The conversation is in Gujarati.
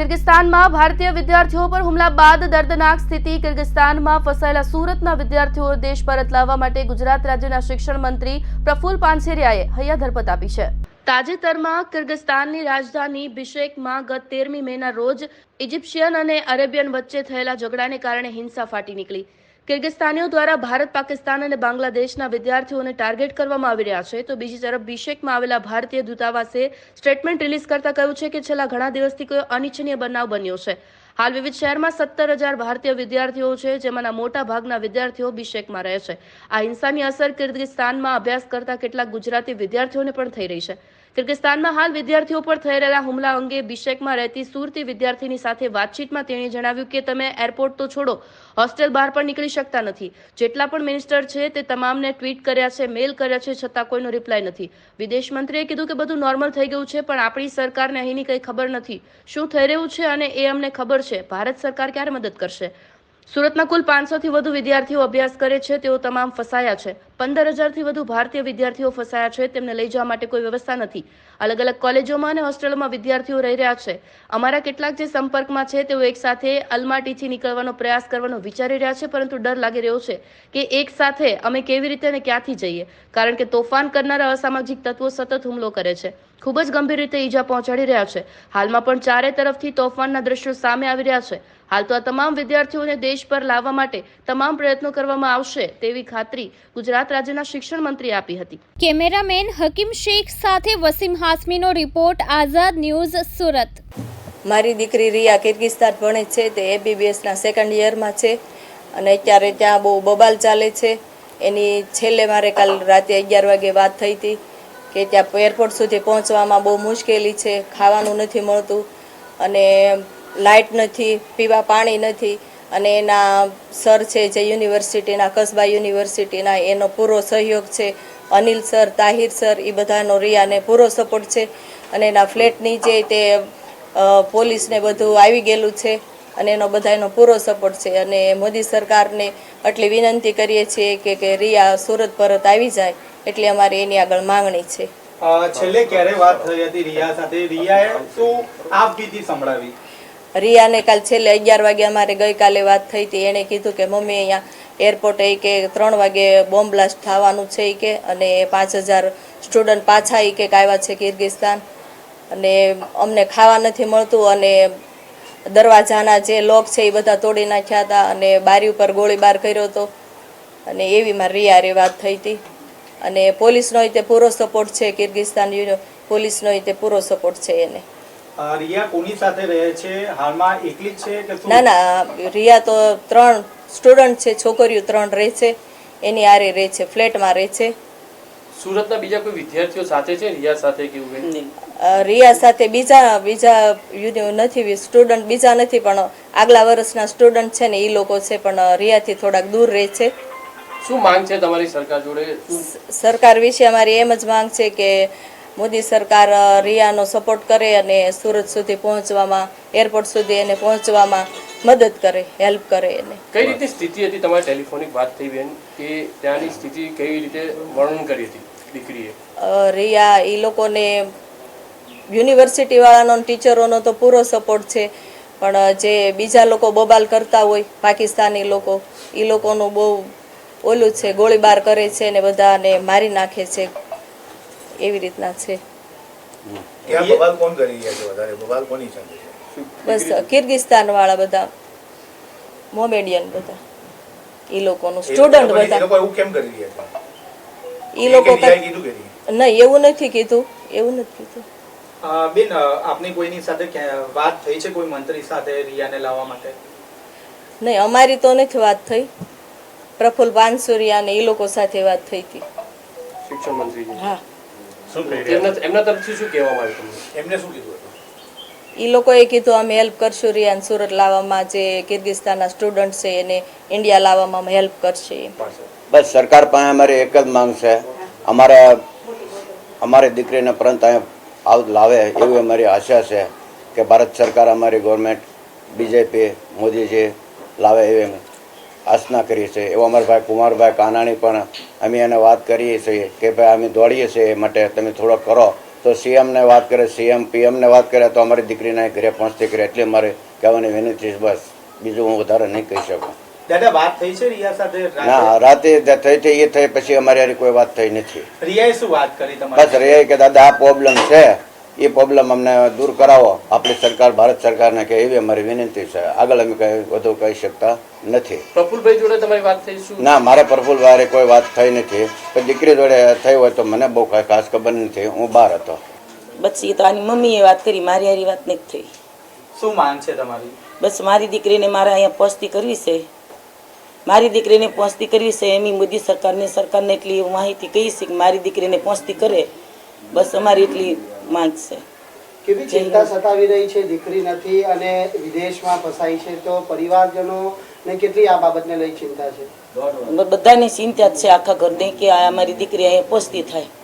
કિર્ગિસ્તાનમાં ભારતીય વિદ્યાર્થીઓ પર હુમલા બાદ દર્દનાક સ્થિતિ કિર્ગિસ્તાનમાં ફસાયેલા સુરતના વિદ્યાર્થીઓ દેશ પરત લાવવા માટે ગુજરાત રાજ્યના શિક્ષણ મંત્રી પ્રફુલ પાનસેરિયાએ હૈયા ધરપત આપી છે. તાજેતરમાં કિર્ગિસ્તાનની રાજધાની બિશેકમાં ગત તેરમી મેના રોજ ઇજિપ્શિયન અને અરેબિયન વચ્ચે થયેલા ઝઘડાને કારણે હિંસા ફાટી નીકળી. કિર્ગિસ્તાનીઓ દ્વારા ભારત, પાકિસ્તાન અને બાંગ્લાદેશના વિદ્યાર્થીઓને ટાર્ગેટ કરવામાં આવી રહ્યા છે. તો બીજી તરફ બિશેકમાં આવેલા ભારતીય દૂતાવાસે સ્ટેટમેન્ટ રિલીઝ કરતા કહ્યું છે કે છેલ્લા ઘણા દિવસથી કોઈ અનિચ્છનીય બનાવ બન્યો છે. હાલ વિવિધ શહેરમાં સત્તર હજાર ભારતીય વિદ્યાર્થીઓ છે, જેમાંના મોટા ભાગના વિદ્યાર્થીઓ બિશેકમાં રહે છે. આ હિંસાની અસર કિર્ગિસ્તાનમાં અભ્યાસ કરતા કેટલાક ગુજરાતી વિદ્યાર્થીઓને પણ થઈ રહી છે. કિર્ગિસ્તાનમાં હાલ વિદ્યાર્થીઓ પર થઈ રહેલા હુમલા અંગે બિશેકમાં રહેતી સુરતી વિદ્યાર્થીની સાથે વાતચીતમાં તેણે જણાવ્યું કે તમે એરપોર્ટ તો છોડો, હોસ્ટેલ બહાર પણ નીકળી શકતા નથી. જેટલા પણ મિનિસ્ટર છે તે તમામને ટ્વીટ કર્યા છે, મેલ કર્યા છે, છતાં કોઈનો રિપ્લાય નથી. વિદેશ મંત્રીએ કીધું કે બધું નોર્મલ થઈ ગયું છે, પણ આપણી સરકારને અહીંની કંઈ ખબર નથી. શું થઈ રહ્યું છે અને એ અમને ખબર છે. ભારત સરકાર ક્યારે મદદ કરશે? સુરતમાં કુલ પાંચસોથી વધુ વિદ્યાર્થીઓ અભ્યાસ કરે છે, તેઓ તમામ ફસાયા છે. પંદર હજારથી વધુ ભારતીય વિદ્યાર્થીઓ ફસાયા છે. તેમને લઈ જવા માટે કોઈ વ્યવસ્થા નથી. અલગ અલગ કોલેજોમાં અને હોસ્ટેલોમાં વિદ્યાર્થીઓ રહી રહ્યા છે. અમારા કેટલાક જે સંપર્કમાં છે, તેઓ એકસાથે અલમાટીથી નીકળવાનો પ્રયાસ કરવાનો વિચારી રહ્યા છે, પરંતુ ડર લાગી રહ્યો છે કે એક સાથે અમે કેવી રીતે અને ક્યાંથી જઈએ? કારણ કે તોફાન કરનારા અસામાજિક તત્વો સતત હુમલો કરે છે. ખૂબ જ ગંભીર રીતે ઈજા પહોંચાડી રહ્યા છે. હાલમાં પણ ચારે તરફથી તોફાનના દ્રશ્યો સામે આવી રહ્યા છે. હાલ તો આ તમામ વિદ્યાર્થીઓને દેશ પર લાવવા માટે તમામ પ્રયત્નો કરવામાં આવશે તેવી ખાતરી ગુજરાત રાજ્યના શિક્ષણ મંત્રી આપી હતી. કેમેરામેન હકીમ શેખ સાથે વસીમ હાસમીનો રિપોર્ટ આઝાદ ન્યૂઝ સુરત. મારી દીકરી રિયા કિર્ગિસ્તાન ભણે છે તે એબીબીએસના સેકન્ડ યરમાં છે અને અત્યારે ત્યાં બહુ બબાલ ચાલે છે. એની છેલ્લે મારે કાલ રાતે અગિયાર વાગે વાત થઈ હતી કે ત્યાં એરપોર્ટ સુધી પહોંચવામાં બહુ મુશ્કેલી છે ખાવાનું નથી મળતું અને લાઇટ નથી પીવા પાણી નથી. અને એના સર છે જે યુનિવર્સિટીના, કસબા યુનિવર્સિટીના, એનો પૂરો સહયોગ છે. અનિલ સર, તાહિર સર એ બધાનો રિયાને પૂરો સપોર્ટ છે. અને એના ફ્લેટની જે તે પોલીસને બધું આવી ગયેલું છે અને એનો બધાનો પૂરો સપોર્ટ છે. અને મોદી સરકારને આટલી વિનંતી કરીએ છીએ કે કે રિયા સુરત પરત આવી જાય એટલે અમારી એની આગળ માંગણી છે. છેલ્લે ક્યારે વાત થઈ હતી રિયા સાથે? રિયાએ શું આપ બીતી સંભળાવી? રિયાને કાલ છેલ્લે અગિયાર વાગે અમારે ગઈકાલે વાત થઈ હતી. એણે કીધું કે, મમ્મી, અહીંયા એરપોર્ટે કે ત્રણ વાગે બોમ્બ બ્લાસ્ટ થવાનું છે કે, અને પાંચ હજાર સ્ટુડન્ટ પાછા એ કે આવ્યા છે કિર્ગિસ્તાન અને અમને ખાવા નથી મળતું અને દરવાજાના જે લોક છે એ બધા તોડી નાખ્યા હતા અને બારી ઉપર ગોળીબાર કર્યો હતો. અને એવીમાં રિયારે વાત થઈ હતી. અને પોલીસનો તે પૂરો સપોર્ટ છે કિર્ગિસ્તાન પોલીસનો તે પૂરો સપોર્ટ છે એને. રિયા કોની સાથે રહે છે? હાલમાં એકલી જ છે કે ના ના રિયા તો ત્રણ સ્ટુડન્ટ છે છોકરીઓ ત્રણ રહે છે એની આરે રહે છે ફ્લેટમાં રહે છે. સુરતના બીજા કોઈ વિદ્યાર્થીઓ સાથે છે? રિયા સાથે કે એવું રિયા સાથે બીજા બીજા નથી સ્ટુડન્ટ બીજા નથી પણ આગલા વર્ષના સ્ટુડન્ટ છે ને એ લોકો છે પણ રિયાથી થોડાક દૂર રહે છે. શું માંગ છે તમારી સરકાર જોડે? સરકાર વિશે અમારી એમ જ માંગ છે કે મોદી સરકાર રિયાનો સપોર્ટ કરે અને સુરત સુધી પહોંચવામાં એરપોર્ટ સુધી એને પહોંચવામાં મદદ કરે હેલ્પ કરે એને. કઈ રીતે સ્થિતિ હતી તમારી ટેલિફોનિક વાત થઈ બેન કે ત્યાંની સ્થિતિ કેવી રીતે વર્ણન કરી હતી દીકરીએ? રિયા એ લોકોને યુનિવર્સિટીવાળાનો વાળાનો ટીચરોનો તો પૂરો સપોર્ટ છે પણ જે બીજા લોકો બબાલ કરતા હોય પાકિસ્તાની લોકો એ લોકોનું બહુ ઓલું છે ગોળીબાર કરે છે ને બધાને મારી નાખે છે. એવી રીતના છે. બસ કિર્ગિસ્તાન વાળા બધા મોમેડિયન બધા. એ લોકોનું સ્ટુડન્ટ બધા. એવું કેમ કરી રહ્યા છે? એ લોકો નહીં? એવું નથી કીધું. એવું નથી કીધું. બેન આપની કોઈની સાથે વાત થઈ છે કોઈ મંત્રી સાથે રિયાને લાવવા માટે? નહીં અમારી તો નથી વાત થઈ. પ્રફુલ્લ પાનસુરિયા ને એ લોકો સાથે વાત થઈ હતી. શિક્ષણ મંત્રી હા. એમના એમના તરફથી શું કહેવામાં આવ્યું તમને? એમને શું કીધું એ લોકોએ કીધું અમે હેલ્પ કરશું રિયાન સુરત લાવવામાં જે કિર્ગિસ્તાનના સ્ટુડન્ટ છે એને ઇન્ડિયા લાવવામાં અમે હેલ્પ કરશે. બસ સરકાર પાસે અમારી એક જ માંગ છે. અમારે અમારી દીકરીને પરંત અહીંયા આવ લાવે એવી અમારી આશા છે કે ભારત સરકાર અમારી ગવર્મેન્ટ બીજેપી મોદીજી લાવે એવી અમે આસના કરીએ છીએ. એવું અમારા ભાઈ કુમારભાઈ કાનાણી પણ અમે એને વાત કરીએ છીએ કે ભાઈ અમે દોડીએ છીએ માટે તમે થોડોક કરો. તો સીએમને વાત કરે સીએમ પીએમને વાત કરે તો અમારી દીકરીને ઘરે પહોંચતી કરે એટલે મારે કહેવાની વિનંતી બસ. બીજું હું વધારે નહીં કહી શકું. દાદા વાત થઈ છે રિયા સાથે? ના રાતે થઈ થઈ એ થઈ પછી અમારી હારી કોઈ વાત થઈ નથી. રિયાએ શું વાત કરી બસ તમારી કે દાદા આ પ્રોબ્લેમ છે. એ પ્રોબ્લેમ અમને દૂર કરાવો. આપણી સરકાર ભારત સરકારને કે એવી અમારી વિનંતી છે. આગળ અમે કંઈ વધુ કહી શકતા નથી. પ્રફુલભાઈ જોડે તમારી વાત થઈ શું? ના મારે પ્રફુલ વારે કોઈ વાત થઈ નથી. પણ દીકરી જોડે થઈ હોય તો મને બહુ કાંઈ ખાસ ખબર નથી. હું બહાર હતો. બસ એ તો આની મમ્મીએ વાત કરી મારી હારી વાત નથી થઈ. શું માંગ છે તમારી? બસ મારી દીકરીને મારે અહીંયા પહોંચતી કરવી છે. મારી દીકરીને પહોંચતી કરવી છે એમની મોદી સરકારને સરકારને એટલી માહિતી કહી છે કે મારી દીકરીને પહોંચતી કરે. બસ અમારી એટલી માંગ છે. કેવી ચિંતા સતાવી રહી છે દીકરી નથી અને વિદેશમાં ફસાઈ છે તો પરિવારજનો ને કેટલી આ બાબતને લઈ ચિંતા છે? બધાની ચિંતા છે આખા ઘરની કે આ અમારી દીકરી અહીંયા પહોંચતી થાય.